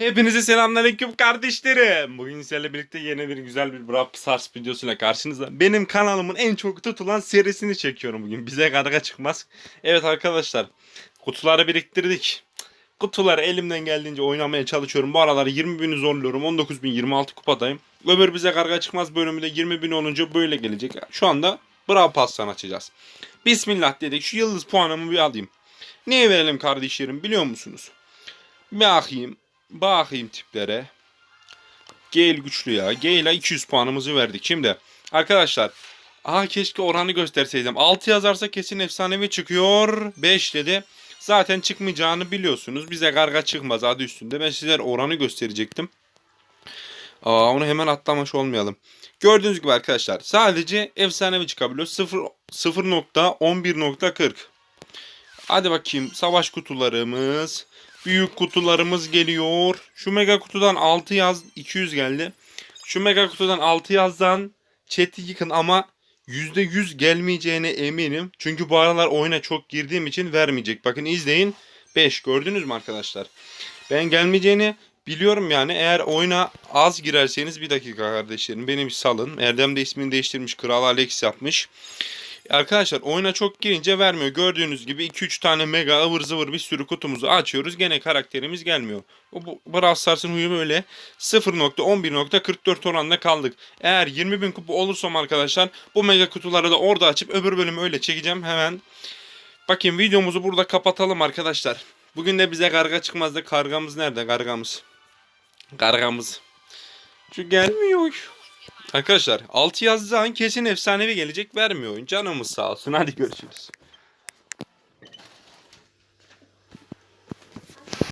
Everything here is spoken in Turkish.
Hepinize selamünaleyküm kardeşlerim. Bugün sizlerle birlikte yeni bir güzel bir Brawl Stars videosuyla karşınızda. Benim kanalımın en çok tutulan serisini çekiyorum bugün. Bize karga çıkmaz. Evet arkadaşlar. Kutuları biriktirdik. Kutuları elimden geldiğince oynamaya çalışıyorum. Bu aralar 20 bini zorluyorum. 19 bin 26 kupadayım. Öbür bize karga çıkmaz bölümü de 20 bin olunca böyle gelecek. Şu anda Brawl Pass'tan açacağız. Bismillah dedik. Şu yıldız puanımı bir alayım. Neye verelim kardeşlerim biliyor musunuz? Bakayım. Bakayım tiplere. Gale güçlü ya. Gale'a 200 puanımızı verdik. Şimdi arkadaşlar. Aha keşke oranı gösterseydim. 6 yazarsa kesin efsanevi çıkıyor. 5 dedi. Zaten çıkmayacağını biliyorsunuz. Bize karga çıkmaz adı üstünde. Ben sizlere oranı gösterecektim. Aa, onu hemen atlamış olmayalım. Gördüğünüz gibi arkadaşlar sadece efsanevi çıkabiliyor. 0 0.11.40. Hadi bakayım savaş kutularımız. Büyük kutularımız geliyor. Şu mega kutudan 6 yaz 200 geldi. Şu mega kutudan 6 yazdan chat'i yıkın ama %100 gelmeyeceğine eminim. Çünkü bu aralar oyuna çok girdiğim için vermeyecek. Bakın izleyin. 5 gördünüz mü arkadaşlar? Ben gelmeyeceğini biliyorum yani. Eğer oyuna az girerseniz bir dakika kardeşlerim. Beni bir salın. Erdem de ismini değiştirmiş. Kral Alex yapmış. Arkadaşlar oyuna çok girince vermiyor. Gördüğünüz gibi 2-3 tane mega ıvır zıvır bir sürü kutumuzu açıyoruz. Gene karakterimiz gelmiyor. Bu Brawl Stars'ın huyu böyle 0.11.44 oranında kaldık. Eğer 20.000 kupa olursam arkadaşlar bu mega kutuları da orada açıp öbür bölümü öyle çekeceğim. Hemen bakayım videomuzu burada kapatalım arkadaşlar. Bugün de bize karga çıkmazdı. Kargamız nerede? Kargamız. Kargamız. Şu gelmiyor. Arkadaşlar 6 yazdığı an kesin efsanevi gelecek vermiyor oyun. Canımız sağ olsun. Hadi görüşürüz.